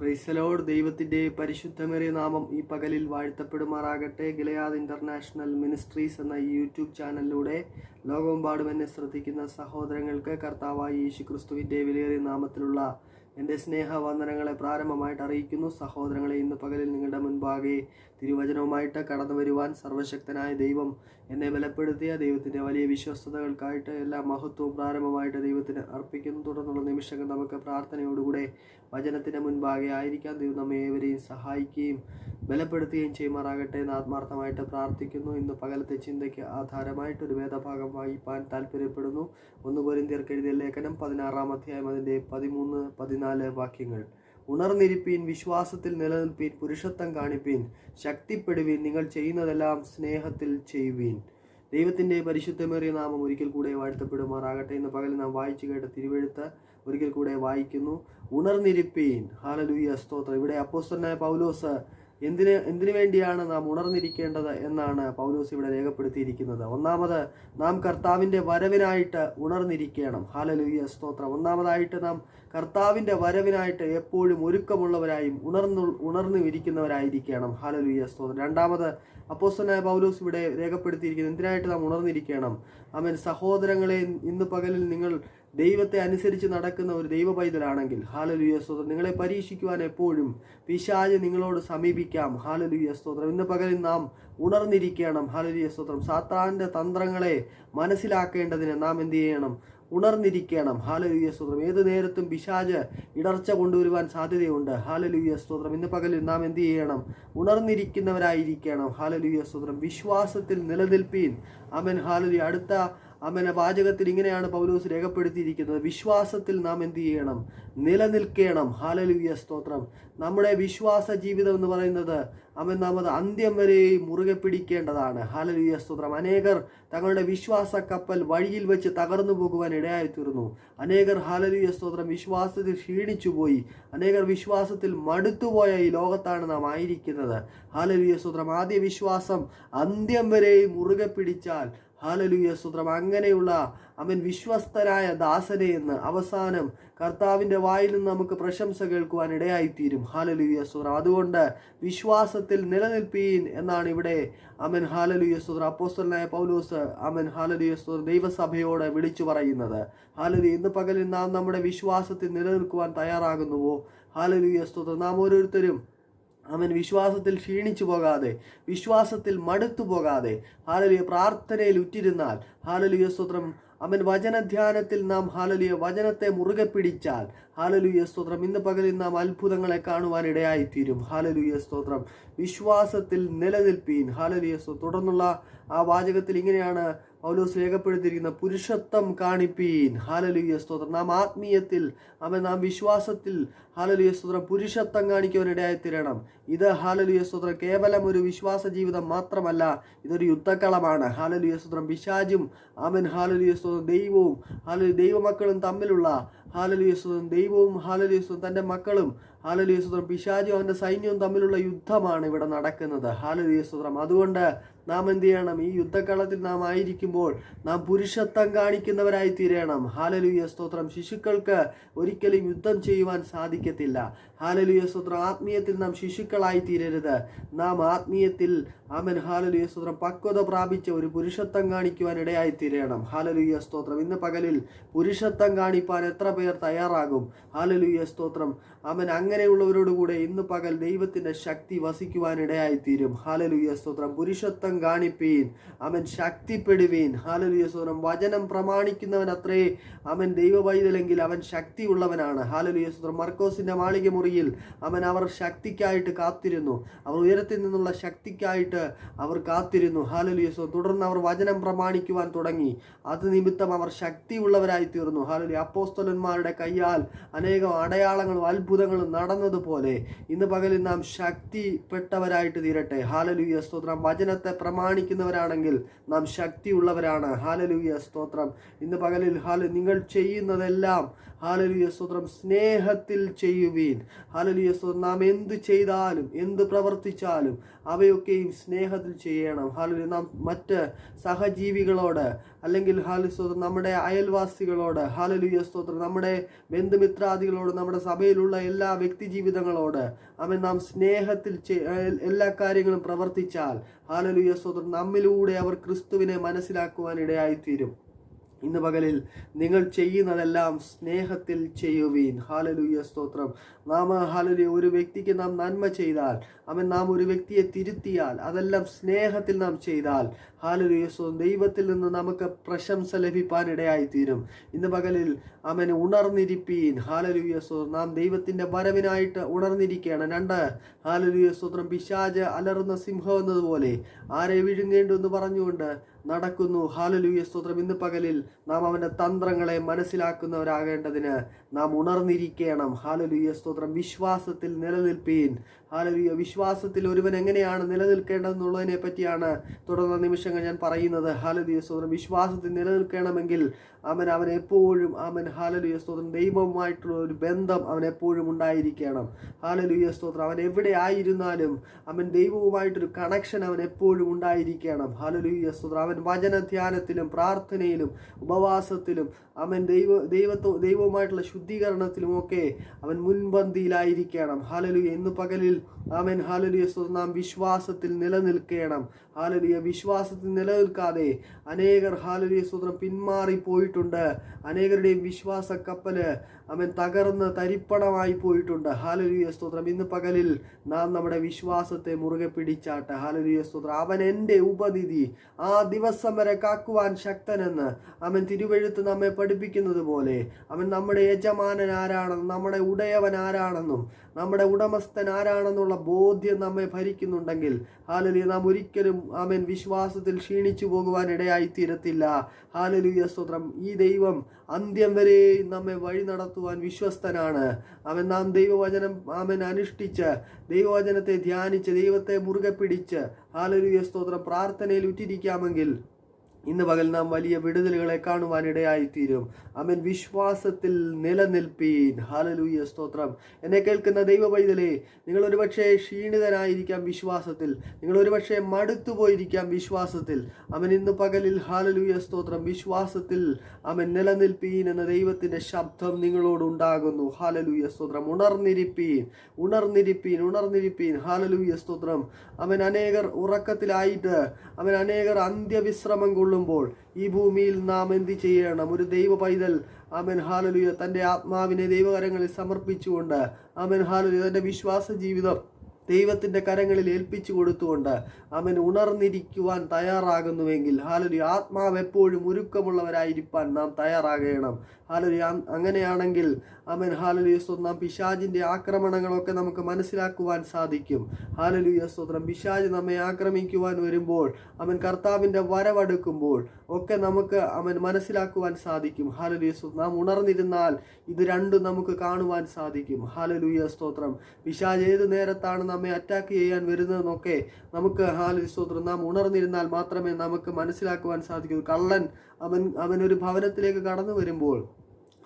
ക്രൈസ്തലോട് ദൈവത്തിന്റെ പരിശുദ്ധമേറിയ നാമം ഈ പകലിൽ വാഴ്ത്തപ്പെടുമാറാകട്ടെ. ഗിലയാദ് ഇന്റർനാഷണൽ മിനിസ്ട്രീസ് എന്ന യൂട്യൂബ് ചാനലിലൂടെ ലോകമെമ്പാടും എന്നെ ശ്രദ്ധിക്കുന്ന സഹോദരങ്ങൾക്ക് കർത്താവായി യേശു ക്രിസ്തുവിന്റെ വിലയേറിയ നാമത്തിലുള്ള എന്റെ സ്നേഹവന്ദനങ്ങളെ പ്രാരംഭമായിട്ട് അറിയിക്കുന്നു. സഹോദരങ്ങളെ ഇന്ന് പകലിൽ നിങ്ങളുടെ മുൻപാകെ തിരുവചനവുമായിട്ട് കടന്നു വരുവാൻ സർവശക്തനായ ദൈവം എന്നെ ബലപ്പെടുത്തിയ ദൈവത്തിന്റെ വലിയ വിശ്വസ്തതകൾക്കായിട്ട് എല്ലാ മഹത്വവും പ്രാരംഭമായിട്ട് ദൈവത്തിന് അർപ്പിക്കുന്നു. തുടർന്നുള്ള നിമിഷങ്ങൾ നമുക്ക് പ്രാർത്ഥനയോടുകൂടെ വചനത്തിന്റെ മുൻപാകെ ആയിരിക്കാൻ ദൈവം നമ്മെ ഏവരെയും സഹായിക്കുകയും ബലപ്പെടുത്തുകയും ചെയ്യുമാറാകട്ടെ എന്ന് ആത്മാർത്ഥമായിട്ട് പ്രാർത്ഥിക്കുന്നു. ഇന്ന് പകലത്തെ ചിന്തയ്ക്ക് ആധാരമായിട്ട് ഒരു വേദഭാഗം വായിപ്പാൻ താല്പര്യപ്പെടുന്നു ഒന്ന് പോലും തീർക്കെഴുതിയ ലേഖനം പതിനാറാം അധ്യായം അതിന്റെ പതിമൂന്ന് പതിനാല് വാക്യങ്ങൾ. ഉണർന്നിരിപ്പീൻ വിശ്വാസത്തിൽ നിലനിൽപ്പീൻ പുരുഷത്വം കാണിപ്പീൻ ശക്തിപ്പെടുവീൻ നിങ്ങൾ ചെയ്യുന്നതെല്ലാം സ്നേഹത്തിൽ ചെയ്യുവീൻ. ദൈവത്തിന്റെ പരിശുദ്ധമേറിയ നാമം ഒരിക്കൽ കൂടെ വാഴ്ത്തപ്പെടുമാറാകട്ടെ എന്ന് പകൽ നാം വായിച്ചു കേട്ട തിരുവെഴുത്ത് ഒരിക്കൽ കൂടെ വായിക്കുന്നു. ഉണർന്നിരിപ്പീൻ. ഹാലലൂയ സ്തോത്രം. ഇവിടെ അപ്പോസ്തനായ പൗലോസ് എന്തിന് എന്തിനു വേണ്ടിയാണ് നാം ഉണർന്നിരിക്കേണ്ടത് എന്നാണ് പൗലോസ് ഇവിടെ രേഖപ്പെടുത്തിയിരിക്കുന്നത്. ഒന്നാമത് നാം കർത്താവിന്റെ വരവിനായിട്ട് ഉണർന്നിരിക്കണം. ഹാലലൂയ സ്തോത്രം. ഒന്നാമതായിട്ട് നാം കർത്താവിന്റെ വരവിനായിട്ട് എപ്പോഴും ഒരുക്കമുള്ളവരായും ഉണർന്നു ഉണർന്നു ഇരിക്കുന്നവരായിരിക്കണം. ഹാലലൂയ സ്തോത്രം. രണ്ടാമത് അപ്പോസ്തനായ പൗലോസ് ഇവിടെ രേഖപ്പെടുത്തിയിരിക്കുന്നത് എന്തിനായിട്ട് നാം ഉണർന്നിരിക്കണം? അമേൻ സഹോദരങ്ങളെ ഇന്ന് പകലിൽ നിങ്ങൾ ദൈവത്തെ അനുസരിച്ച് നടക്കുന്ന ഒരു ദൈവ പൈതലാണെങ്കിൽ ഹാലലുയ സ്തോത്രം. നിങ്ങളെ പരീക്ഷിക്കുവാൻ എപ്പോഴും പിശാജ് നിങ്ങളോട് സമീപിക്കാം. ഹാലലുയ സ്തോത്രം. ഇന്ന് പകലിൽ നാം ഉണർന്നിരിക്കണം. ഹാലലുയ സ്തോത്രം. സാത്താന്റെ തന്ത്രങ്ങളെ മനസ്സിലാക്കേണ്ടതിന് നാം എന്ത് ചെയ്യണം? ഉണർന്നിരിക്കണം. ഹാലലുയ സ്തോത്രം. ഏത് നേരത്തും പിശാജ് ഇടർച്ച കൊണ്ടുവരുവാൻ സാധ്യതയുണ്ട്. ഹാലലുയ സ്തോത്രം. ഇന്ന് പകലിൽ നാം എന്ത് ചെയ്യണം? ഉണർന്നിരിക്കുന്നവരായിരിക്കണം. ഹാലലുയ സ്തോത്രം. വിശ്വാസത്തിൽ നിലനിൽപ്പീൻ. അമൻ ഹാലലി അടുത്ത അമന വാചകത്തിൽ ഇങ്ങനെയാണ് പൗലോസ് രേഖപ്പെടുത്തിയിരിക്കുന്നത്. വിശ്വാസത്തിൽ നാം എന്ത് ചെയ്യണം? നിലനിൽക്കണം. ഹാലലുയ സ്തോത്രം. നമ്മുടെ വിശ്വാസ ജീവിതം എന്ന് പറയുന്നത് അവൻ നാം അത് അന്ത്യം വരെയും മുറുകെ പിടിക്കേണ്ടതാണ്. ഹാലലുയ സ്തോത്രം. അനേകർ തങ്ങളുടെ വിശ്വാസ കപ്പൽ വഴിയിൽ വെച്ച് തകർന്നു പോകുവാൻ ഇടയായി തീർന്നു അനേകർ ഹാലലുയ സ്തോത്രം വിശ്വാസത്തിൽ ക്ഷീണിച്ചു പോയി അനേകർ വിശ്വാസത്തിൽ മടുത്തുപോയ ഈ ലോകത്താണ് നാം ആയിരിക്കുന്നത്. ഹാലലുയ സ്തോത്രം. ആദ്യ വിശ്വാസം അന്ത്യം വരെയും മുറുകെ പിടിച്ചാൽ ഹാലലുയ സ്തോത്രം. അങ്ങനെയുള്ള അവൻ വിശ്വസ്തനായ ദാസനെ എന്ന് അവസാനം കർത്താവിന്റെ വായിൽ നിന്ന് നമുക്ക് പ്രശംസ കേൾക്കുവാൻ ഇടയായിത്തീരും. ഹാലലുയ സ്തോത്രം. അതുകൊണ്ട് വിശ്വാസത്തിൽ നിലനിൽപ്പീൻ എന്നാണ് ഇവിടെ അമൻ ഹാലലുയ സ്തോത്രം. അപ്പോസ്റ്റലായ പൗലോസ് അമൻ ഹാലലുയ സ്തോത്രം ദൈവസഭയോട് വിളിച്ചു പറയുന്നത്. ഹാലലു ഇന്ന് പകലിൽ നാം നമ്മുടെ വിശ്വാസത്തിൽ നിലനിൽക്കുവാൻ തയ്യാറാകുന്നുവോ? ഹാലലുയ സ്തോത്രം. നാം ഓരോരുത്തരും അവൻ വിശ്വാസത്തിൽ ക്ഷീണിച്ചു പോകാതെ വിശ്വാസത്തിൽ മടുത്തു പോകാതെ. ഹാലലിയ പ്രാർത്ഥനയിൽ ഉറ്റിരുന്നാൽ ഹാലലിയ സ്തോത്രം. അവൻ വചനധ്യാനത്തിൽ നാം ഹാലലിയ വചനത്തെ മുറുകെ പിടിച്ചാൽ ഹാലലുയ സ്തോത്രം. ഇന്ന് പകലിൽ നാം അത്ഭുതങ്ങളെ കാണുവാൻ ഇടയായിത്തീരും. ഹാലലുയ സ്തോത്രം. വിശ്വാസത്തിൽ നിലനിൽപ്പീൻ. ഹാലലുയ സ്തോത്രം തുടർന്നുള്ള ആ വാചകത്തിൽ ഇങ്ങനെയാണ് പൗലോസ് രേഖപ്പെടുത്തിയിരിക്കുന്ന പുരുഷത്വം കാണിപ്പീൻ. ഹാലലുയ സ്തോത്രം. നാം ആത്മീയത്തിൽ അവൻ നാം വിശ്വാസത്തിൽ ഹാലലുയ സ്തോത്രം പുരുഷത്വം കാണിക്കുവാനിടയായി തീരണം. ഇത് ഹാലലുയ സ്തോത്രം കേവലം ഒരു വിശ്വാസ ജീവിതം മാത്രമല്ല ഇതൊരു യുദ്ധക്കളമാണ്. ഹാലലുയ സ്തോത്രം പിശാജും അവൻ ഹാലലുയ സ്തോത്രം ദൈവവും ഹാലലു ദൈവമക്കളും തമ്മിലുള്ള ഹാലലുയ സ്തോത്രം ദൈവവും ഹാലലുയ സ്തോത്രം തന്റെ മക്കളും ഹാലലുയ സ്തോത്രം പിശാജും അവന്റെ സൈന്യവും തമ്മിലുള്ള യുദ്ധമാണ് ഇവിടെ നടക്കുന്നത്. ഹാലലുയ സ്തോത്രം. അതുകൊണ്ട് നാം എന്ത് ചെയ്യണം? ഈ യുദ്ധക്കളത്തിൽ നാം ആയിരിക്കുമ്പോൾ നാം പുരുഷത്വം കാണിക്കുന്നവരായി തീരണം. ഹാലലുയ സ്തോത്രം. ശിശുക്കൾക്ക് ഒരിക്കലും യുദ്ധം ചെയ്യുവാൻ സാധിക്കത്തില്ല. ഹാലലുയ സ്തോത്രം. ആത്മീയത്തിൽ നാം ശിശുക്കളായി തീരരുത്. നാം ആത്മീയത്തിൽ ആമൻ ഹാലലുയ സ്തോത്രം പക്വത പ്രാപിച്ച ഒരു പുരുഷത്വം കാണിക്കുവാൻ ഇടയായി തീരണം. ഹാലലുയ സ്തോത്രം. ഇന്ന് പകലിൽ പുരുഷത്വം കാണിപ്പാൻ എത്ര പേർ തയ്യാറാകും? ഹാലലുയ സ്തോത്രം. അവൻ അങ്ങനെയുള്ളവരോടുകൂടെ ഇന്ന് പകൽ ദൈവത്തിന്റെ ശക്തി വസിക്കുവാൻ ഇടയായി തീരും. ഹാലലുയ സ്തോത്രം. പുരുഷത്വം കാണിപ്പീൻ. അവൻ ശക്തിപ്പെടുവീൻ. ഹാലലുയ സ്വരം. വചനം പ്രമാണിക്കുന്നവൻ അത്രേ അവൻ ദൈവവൈതലെങ്കിൽ അവൻ ശക്തിയുള്ളവനാണ്. ഹാലലുയ സ്വരം. മർക്കോസിന്റെ മാളിക മുറിയിൽ അവൻ അവർ ശക്തിക്കായിട്ട് കാത്തിരുന്നു. അവർ ഉയരത്തിൽ നിന്നുള്ള ശക്തിക്കായിട്ട് അവർ കാത്തിരുന്നു. ഹാലലുയ സ്വരം. തുടർന്ന് അവർ വചനം പ്രമാണിക്കുവാൻ തുടങ്ങി. അത് നിമിത്തം അവർ ശക്തിയുള്ളവരായി തീർന്നു ഹാലലി അപ്പോസ്തലന്മാരുടെ കയ്യാൽ അനേകം അടയാളങ്ങളും അത്ഭുതങ്ങളും നടന്നതുപോലെ ഇന്ന് പകലിൽ നാം ശക്തിപ്പെട്ടവരായിട്ട് തീരട്ടെ. ഹാലലുയ സ്തോത്രം വചനത്തെ പ്രമാണിക്കുന്നവരാണെങ്കിൽ നാം ശക്തിയുള്ളവരാണ്. ഹാലലുയ സ്തോത്രം. ഇന്ന് പകലിൽ ഹാല നിങ്ങൾ ചെയ്യുന്നതെല്ലാം ഹാലലുയ സ്തോത്രം സ്നേഹത്തിൽ ചെയ്യുവീൻ. ഹാലലുയ സ്തോത്രം നാം എന്ത് ചെയ്താലും എന്ത് പ്രവർത്തിച്ചാലും അവയൊക്കെയും സ്നേഹത്തിൽ ചെയ്യണം. ഹാലലു നാം മറ്റ് സഹജീവികളോട് അല്ലെങ്കിൽ ഹാലു സ്തോത്രം നമ്മുടെ അയൽവാസികളോട് ഹാലലുയ സ്തോത്രം നമ്മുടെ ബന്ധുമിത്രാദികളോട് നമ്മുടെ സഭയിലുള്ള എല്ലാ വ്യക്തി ജീവിതങ്ങളോട് അവൻ നാം സ്നേഹത്തിൽ എല്ലാ കാര്യങ്ങളും പ്രവർത്തിച്ചാൽ ഹാലലുയ സ്തോത്രം നമ്മിലൂടെ അവർ ക്രിസ്തുവിനെ മനസ്സിലാക്കുവാൻ ഇടയായിത്തീരും ഇന്ന് പകലിൽ നിങ്ങൾ ചെയ്യുന്നതെല്ലാം സ്നേഹത്തിൽ ചെയ്യുവീൻ. ഹാലലുയ സ്തോത്രം. നാം ഹാലലുയ ഒരു വ്യക്തിക്ക് നാം നന്മ ചെയ്താൽ അവൻ നാം ഒരു വ്യക്തിയെ തിരുത്തിയാൽ അതെല്ലാം സ്നേഹത്തിൽ നാം ചെയ്താൽ ഹാലലുയ സ്തോത്രം ദൈവത്തിൽ നിന്ന് നമുക്ക് പ്രശംസ ലഭിപ്പാൻ ഇടയായിത്തീരും ഇന്ന് പകലിൽ അവൻ ഉണർന്നിരിപ്പീൻ ഹാലലുയ യേശു നാം ദൈവത്തിന്റെ വരവിനായിട്ട് ഉണർന്നിരിക്കുകയാണ് രണ്ട് ഹാലലുയ സ്തോത്രം പിശാജ് അലറുന്ന സിംഹം എന്നതുപോലെ ആരെ വിഴുങ്ങേണ്ടു എന്ന് പറഞ്ഞുകൊണ്ട് നടക്കുന്നു. ഹാലലൂയ സ്തോത്രം ഇന്ന് പകലിൽ നാം അവന്റെ തന്ത്രങ്ങളെ മനസ്സിലാക്കുന്നവരാകേണ്ടതിന് നാം ഉണർന്നിരിക്കണം. ഹാലലൂയ സ്തോത്രം വിശ്വാസത്തിൽ നിലനിൽപ്പീൻ. ഹാലലുയ വിശ്വാസത്തിൽ ഒരുവൻ എങ്ങനെയാണ് നിലനിൽക്കേണ്ടതെന്നുള്ളതിനെ പറ്റിയാണ് തുടർന്ന നിമിഷങ്ങൾ ഞാൻ പറയുന്നത്. ഹാലലുയ സ്തോത്രം. വിശ്വാസത്തിൽ നിലനിൽക്കണമെങ്കിൽ അവൻ അവൻ എപ്പോഴും അവൻ ഹാലലുയ സ്തോത്രം. ദൈവവുമായിട്ടുള്ള ഒരു ബന്ധം അവൻ എപ്പോഴും ഉണ്ടായിരിക്കണം. ഹാലലുയ സ്തോത്രം. അവൻ എവിടെ ആയിരുന്നാലും അവൻ ദൈവവുമായിട്ടൊരു കണക്ഷൻ അവൻ എപ്പോഴും ഉണ്ടായിരിക്കണം. ഹാലലുയ സ്തോത്രം. അവൻ വചനധ്യാനത്തിലും പ്രാർത്ഥനയിലും ഉപവാസത്തിലും അവൻ ദൈവ ദൈവത്തോ ദൈവവുമായിട്ടുള്ള ശുദ്ധീകരണത്തിലും ഒക്കെ അവൻ മുൻപന്തിയിലായിരിക്കണം. ഹാലലുയ. എന്ന് പകലിൽ അവൻ ഹാലലിയ. നാം വിശ്വാസത്തിൽ നിലനിൽക്കണം. ഹാലലിയ. വിശ്വാസത്തിൽ നിലനിൽക്കാതെ അനേകർ ഹാലലിയ സ്വന്തം പിന്മാറി പോയിട്ടുണ്ട്. അനേകരുടെയും വിശ്വാസ കപ്പൽ അവൻ തകർന്ന് തരിപ്പണമായി പോയിട്ടുണ്ട്. ഹാലലിയ സ്തോത്രം. ഇന്ന് പകലിൽ നാം നമ്മുടെ വിശ്വാസത്തെ മുറുകെ പിടിച്ചാട്ടെ. ഹാലലിയ സ്തോത്രം. അവൻ എന്റെ ഉപനിധി ആ ദിവസം വരെ കാക്കുവാൻ ശക്തനെന്ന് അവൻ തിരുവഴുത്ത് നമ്മെ പഠിപ്പിക്കുന്നത് പോലെ അവൻ നമ്മുടെ യജമാനൻ ആരാണെന്നും നമ്മുടെ ഉടയവൻ ആരാണെന്നും നമ്മുടെ ഉടമസ്ഥൻ ആരാണെന്നുള്ള ബോധ്യം നമ്മെ ഭരിക്കുന്നുണ്ടെങ്കിൽ ഹാലലിയ നാം ഒരിക്കലും ആമേൻ വിശ്വാസത്തിൽ ക്ഷീണിച്ചു പോകുവാൻ ഇടയായി തീരത്തില്ല. ഹാലലുയ സ്തോത്രം. ഈ ദൈവം അന്ത്യം വരെ നമ്മെ വഴി നടത്തുവാൻ വിശ്വസ്തനാണ്. അവൻ നാം ദൈവവചനം ആമൻ അനുഷ്ഠിച്ച് ദൈവവചനത്തെ ധ്യാനിച്ച് ദൈവത്തെ മുറുകെ പിടിച്ച് ഹാലലിയ സ്തോത്രം പ്രാർത്ഥനയിൽ ഉറ്റിരിക്കാമെങ്കിൽ ഇന്ന് പകൽ നാം വലിയ വിടുതലുകളെ കാണുവാൻ ഇടയായിത്തീരും അവൻ വിശ്വാസത്തിൽ നിലനിൽപ്പീൻ. ഹാലലൂയ സ്തോത്രം. എന്നെ കേൾക്കുന്ന ദൈവ പൈതലേ നിങ്ങൾ ഒരുപക്ഷെ ക്ഷീണിതനായിരിക്കാം വിശ്വാസത്തിൽ. നിങ്ങൾ ഒരുപക്ഷെ മടുത്തുപോയിരിക്കാം വിശ്വാസത്തിൽ. അവൻ ഇന്ന് പകലിൽ ഹാലലൂയ സ്തോത്രം. വിശ്വാസത്തിൽ അവൻ നിലനിൽപ്പീൻ എന്ന ദൈവത്തിന്റെ ശബ്ദം നിങ്ങളോട് ഉണ്ടാകുന്നു ഹാലലൂയ സ്തോത്രം. ഉണർന്നിരിപ്പീൻ. ഉണർന്നിരിപ്പീൻ. ഉണർന്നിരിപ്പീൻ. ഹാലലൂയ സ്തോത്രം. അവൻ അനേകർ ഉറക്കത്തിലായിട്ട് അവൻ അനേകർ അന്ത്യവിശ്രമം കൊള്ളുമ്പോൾ ഈ ഭൂമിയിൽ നാം എന്ത് ചെയ്യണം? ഒരു ദൈവ പൈതൽ. അമൻ ഹാലലുയ തന്റെ ആത്മാവിനെ ദൈവകരങ്ങളിൽ സമർപ്പിച്ചുകൊണ്ട് അമൻ ഹാലലുയ തന്റെ വിശ്വാസ ജീവിതം ദൈവത്തിന്റെ കരങ്ങളിൽ ഏൽപ്പിച്ചു കൊടുത്തുകൊണ്ട് അവൻ ഉണർന്നിരിക്കുവാൻ തയ്യാറാകുന്നുവെങ്കിൽ ഹാലൊരു ആത്മാവ് എപ്പോഴും ഒരുക്കമുള്ളവരായിരിക്കാൻ നാം തയ്യാറാകണം. ഹാലൊരു അങ്ങനെയാണെങ്കിൽ അവൻ ഹാലലുയ സ്വന്തം പിശാജിന്റെ ആക്രമണങ്ങളൊക്കെ നമുക്ക് മനസ്സിലാക്കുവാൻ സാധിക്കും. ഹാലലുയ സ്തോത്രം. പിശാജ് നമ്മെ ആക്രമിക്കുവാൻ വരുമ്പോൾ അവൻ കർത്താവിന്റെ വരവടുക്കുമ്പോൾ ഒക്കെ നമുക്ക് അവൻ മനസ്സിലാക്കുവാൻ സാധിക്കും. ഹാലലി നാം ഉണർന്നിരുന്നാൽ ഇത് രണ്ടും നമുക്ക് കാണുവാൻ സാധിക്കും. ഹാലലുയ സ്തോത്രം. പിശാജ് ഏത് നേരത്താണ് നമ്മെ അറ്റാക്ക് ചെയ്യാൻ വരുന്നതെന്നൊക്കെ നമുക്ക് ഹാലലു സ്തോത്രം. നാം ഉണർന്നിരുന്നാൽ മാത്രമേ നമുക്ക് മനസ്സിലാക്കുവാൻ സാധിക്കൂ. കള്ളൻ അവൻ ഒരു ഭവനത്തിലേക്ക് കടന്നു വരുമ്പോൾ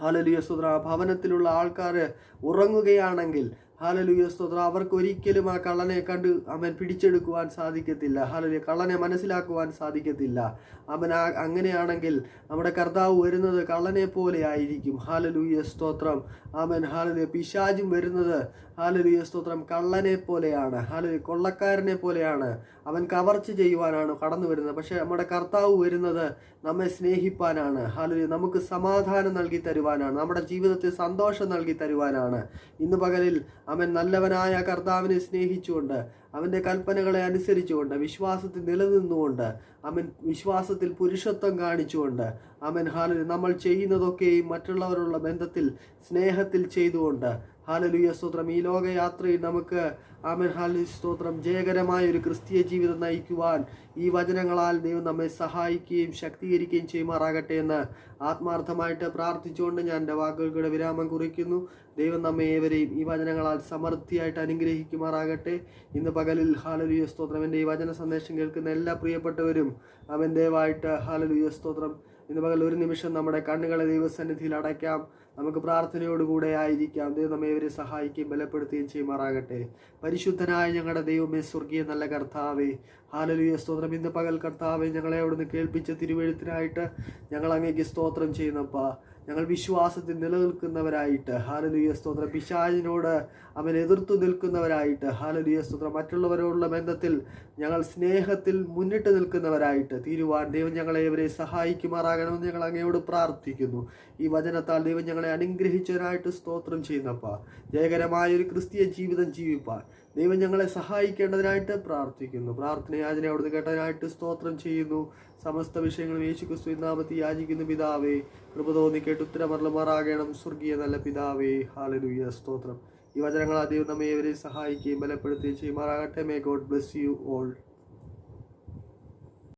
ഹാലലുയ സ്തുത്ര. ആ ഭവനത്തിലുള്ള ആൾക്കാർ ഉറങ്ങുകയാണെങ്കിൽ ഹാലലുയ സ്തുത്ര. അവർക്ക് ഒരിക്കലും ആ കള്ളനെ കണ്ട് അവൻ പിടിച്ചെടുക്കുവാൻ സാധിക്കത്തില്ല. ഹാലലുയ കള്ളനെ മനസ്സിലാക്കുവാൻ സാധിക്കത്തില്ല. അവൻ അങ്ങനെയാണെങ്കിൽ നമ്മുടെ കർത്താവ് വരുന്നത് കള്ളനെ പോലെ ആയിരിക്കും. ഹാലലുയ സ്തോത്രം. അവൻ ഹാലലുയ പിശാജും വരുന്നത് ഹാലലുയ സ്തോത്രം കള്ളനെ പോലെയാണ്. ഹാലലുയ കൊള്ളക്കാരനെ പോലെയാണ്. അവൻ കവർച്ച ചെയ്യുവാനാണ് കടന്നു വരുന്നത്. പക്ഷെ നമ്മുടെ കർത്താവ് വരുന്നത് നമ്മെ സ്നേഹിപ്പാനാണ്. ഹാലുലി നമുക്ക് സമാധാനം നൽകി തരുവാനാണ്. നമ്മുടെ ജീവിതത്തിൽ സന്തോഷം നൽകി തരുവാനാണ്. ഇന്ന് പകലിൽ അവൻ നല്ലവനായ കർത്താവിനെ സ്നേഹിച്ചുകൊണ്ട് അവന്റെ കൽപ്പനകളെ അനുസരിച്ചുകൊണ്ട് വിശ്വാസത്തിൽ നിലനിന്നുകൊണ്ട് അവൻ വിശ്വാസത്തിൽ പുരുഷത്വം കാണിച്ചുകൊണ്ട് അവൻ ഹാലുലി നമ്മൾ ചെയ്യുന്നതൊക്കെയും മറ്റുള്ളവരുള്ള ബന്ധത്തിൽ സ്നേഹത്തിൽ ചെയ്തുകൊണ്ട് ഹാലലുയ സ്തോത്രം. ഈ ലോകയാത്രയിൽ നമുക്ക് ആമൻ. ഹാലു സ്തോത്രം. ജയകരമായ ഒരു ക്രിസ്തീയ ജീവിതം നയിക്കുവാൻ ഈ വചനങ്ങളാൽ ദൈവം നമ്മെ സഹായിക്കുകയും ശക്തീകരിക്കുകയും ചെയ്യുമാറാകട്ടെ എന്ന് ആത്മാർത്ഥമായിട്ട് പ്രാർത്ഥിച്ചുകൊണ്ട് ഞാൻ എന്റെ വാക്കുകൾക്കിടെ വിരാമം കുറിക്കുന്നു. ദൈവം നമ്മെ ഏവരെയും ഈ വചനങ്ങളാൽ സമൃദ്ധിയായിട്ട് അനുഗ്രഹിക്കുമാറാകട്ടെ. ഇന്ന് പകലിൽ ഹാലലുയ സ്തോത്രം എന്റെ ഈ വചന സന്ദേശം കേൾക്കുന്ന എല്ലാ പ്രിയപ്പെട്ടവരും അവൻ ദയവായിട്ട് ഹാലലുയ സ്തോത്രം. ഇന്ന് പകൽ ഒരു നിമിഷം നമ്മുടെ കണ്ണുകളെ ദൈവസന്നിധിയിൽ അടയ്ക്കാം. നമുക്ക് പ്രാർത്ഥനയോടുകൂടെ ആയിരിക്കാം. ദൈവം നമ്മെ ഇവരെ സഹായിക്കുകയും ബലപ്പെടുത്തുകയും ചെയ്യുമാറാകട്ടെ. പരിശുദ്ധനായ ഞങ്ങളുടെ ദൈവമേ സ്വർഗീയ നല്ല കർത്താവേ. ഹാലലുയ സ്തോത്രം. ഇന്ന് പകൽ കർത്താവെ ഞങ്ങളെ അവിടുന്ന് കേൾപ്പിച്ച തിരുവെഴുത്തിനായിട്ട് ഞങ്ങൾ അങ്ങേക്ക് സ്തോത്രം ചെയ്യുന്നപ്പാ. ഞങ്ങൾ വിശ്വാസത്തിൽ നിലനിൽക്കുന്നവരായിട്ട്. ഹാലലുയ സ്തോത്രം. പിശാചിനോട് അവൻ എതിർത്തു നിൽക്കുന്നവരായിട്ട്. ഹാലലുയ സ്തോത്രം. മറ്റുള്ളവരോടുള്ള ബന്ധത്തിൽ ഞങ്ങൾ സ്നേഹത്തിൽ മുന്നിട്ട് നിൽക്കുന്നവരായിട്ട് തീരുവാൻ ദൈവം ഞങ്ങളെ ഇവരെ സഹായിക്കുമാറാകണമെന്ന് ഞങ്ങൾ അങ്ങയോട് പ്രാർത്ഥിക്കുന്നു. ഈ വചനത്താൽ ദൈവം ഞങ്ങളെ അനുഗ്രഹിച്ചവരായിട്ട് സ്തോത്രം ചെയ്യുന്നപ്പ. ജയകരമായ ഒരു ക്രിസ്തീയ ജീവിതം ജീവിപ്പാൻ. ദൈവം ഞങ്ങളെ സഹായിക്കേണ്ടതിനായിട്ട് പ്രാർത്ഥിക്കുന്നു. പ്രാർത്ഥന യാചന അവിടുന്ന് കേട്ടതിനായിട്ട് സ്തോത്രം ചെയ്യുന്നു. സമസ്ത വിഷയങ്ങളും യേശു ക്രിസ്തു നാമത്തിൽ യാചിക്കുന്നു പിതാവേ. കൃപ തോന്നി കേട്ട് ഉത്തരമറലുമാറാകണം സ്വർഗീയ നല്ല പിതാവേ. ഹാലലുയ സ്തോത്രം. ഈ വചനങ്ങൾ ആദ്യം നമ്മെ ഇവരെ സഹായിക്കുകയും ബലപ്പെടുത്തുകയും ചെയ്യുമാറാകട്ടെ. May God bless you all